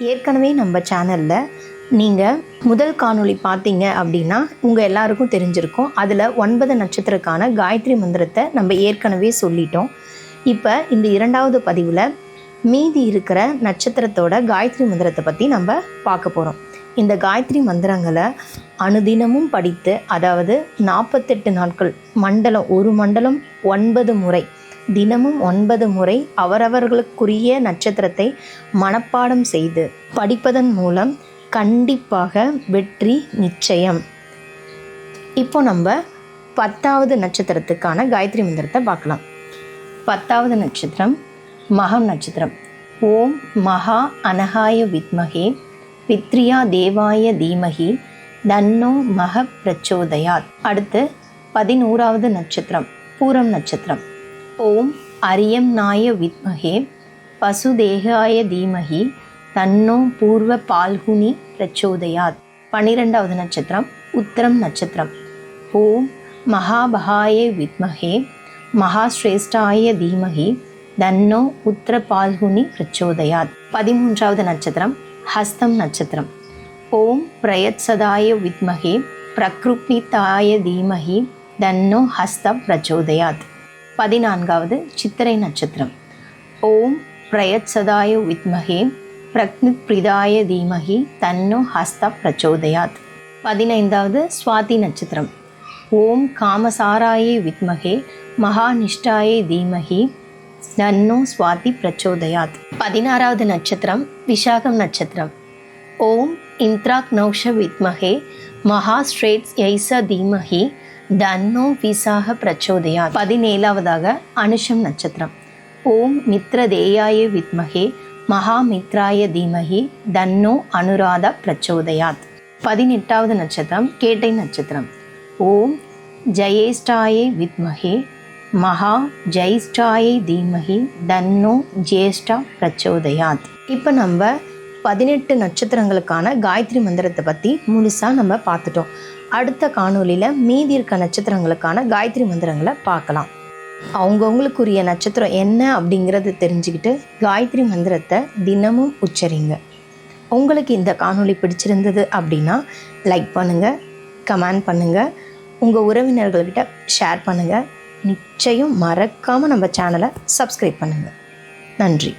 ஏற்கனவே நம்ம சேனலில் நீங்கள் முதல் காணொளி பார்த்தீங்க அப்படின்னா உங்கள் எல்லாருக்கும் தெரிஞ்சிருக்கும். அதில் ஒன்பது நட்சத்திரக்கான காயத்ரி மந்திரத்தை நம்ம ஏற்கனவே சொல்லிட்டோம். இப்போ இந்த இரண்டாவது பதிவில் மீதி இருக்கிற நட்சத்திரத்தோட காயத்ரி மந்திரத்தை பற்றி நம்ம பார்க்க போகிறோம் இந்த காயத்ரி மந்திரங்களை அனுதினமும் படித்து அதாவது நாற்பத்தெட்டு நாட்கள் மண்டலம் ஒரு மண்டலம் ஒன்பது முறை தினமும் ஒன்பது முறை அவரவர்களுக்குரிய நட்சத்திரத்தை மனப்பாடம் செய்து படிப்பதன் மூலம் கண்டிப்பாக வெற்றி நிச்சயம். இப்போ நம்ம பத்தாவது நட்சத்திரத்துக்கான காயத்ரி மந்திரத்தை பார்க்கலாம். பத்தாவது நட்சத்திரம் மகம் நட்சத்திரம். ஓம் மகா அனகாய வித்மகே பித்ரியா தேவாய தீமகி தன்னோ மக பிரச்சோதயாத். அடுத்து பதினோராவது நட்சத்திரம் பூரம் நட்சத்திரம். ஓம் அரியம் நாய வித்மகே பசுதேகாய தீமகி தன்னோ பூர்வ பால்குனி பிரச்சோதயாத். பன்னிரெண்டாவது நட்சத்திரம் உத்தரம் நட்சத்திரம். ஓம் மகாபகாய வித்மகே மகாஸ்ரேஷ்டாய தீமகி தன்னோ உத்தர பால்குனி பிரச்சோதயாத். பதிமூன்றாவது நட்சத்திரம் ஹஸ்தம் நட்சத்திரம். ஓம் பிரயத்சதாய வித்மகே பிரக்ருப்னிதாய தீமகி தன்னோ ஹஸ்த பிரச்சோதயாத். பதினான்காவது சித்திரை நட்சத்திரம். ஓம் பிரயத்சதாய வித்மகே பிரக்னிப்ரிதாய தீமகி தன்னோ ஹஸ்த பிரச்சோதயாத். பதினைந்தாவது சுவாதி நட்சத்திரம். ஓம் காமசாராய வித்மகே மகாநிஷ்டாய தீமகி நன்னோ சுவாதி பிரச்சோதயாத். பதினாறாவது நட்சத்திரம் விஷாகம் நட்சத்திரம். ஓம் இந்திராக் நௌஷ வித்மகே மகாஸ்ட்ரேட்ஸ் யைச தீமகி தன்னோ விசாக பிரச்சோதயா பதினேழாவதாக அனுஷம் நட்சத்திரம். ஓம் மித்ரதேயாய வித்மகே மகாமித்ராய தீமகி தன்னோ அனுராத பிரச்சோதயாத். பதினெட்டாவது நட்சத்திரம் கேட்டை நட்சத்திரம். ஓம் ஜெயேஷ்டாயை வித்மகே மகா ஜெயிஷ்டாயை தீமகி தன்னோ ஜேஷ்டா பிரச்சோதயாத். இப்போ நம்ம பதினெட்டு நட்சத்திரங்களுக்கான காயத்ரி மந்திரத்தை பற்றி முழுசாக நம்ம பார்த்துட்டோம். அடுத்த காணொலியில் மீதி இருக்க நட்சத்திரங்களுக்கான காயத்ரி மந்திரங்களை பார்க்கலாம். அவங்கவுங்களுக்குரிய நட்சத்திரம் என்ன அப்படிங்கிறத தெரிஞ்சுக்கிட்டு காயத்ரி மந்திரத்தை தினமும் உச்சரிங்க. உங்களுக்கு இந்த காணொளி பிடிச்சிருந்தது அப்படின்னா லைக் பண்ணுங்கள் கமெண்ட் பண்ணுங்கள் உங்கள் உறவினர்கள்கிட்ட ஷேர் பண்ணுங்கள் நிச்சயம் மறக்காமல் நம்ம சேனலை சப்ஸ்கிரைப் பண்ணுங்கள் நன்றி.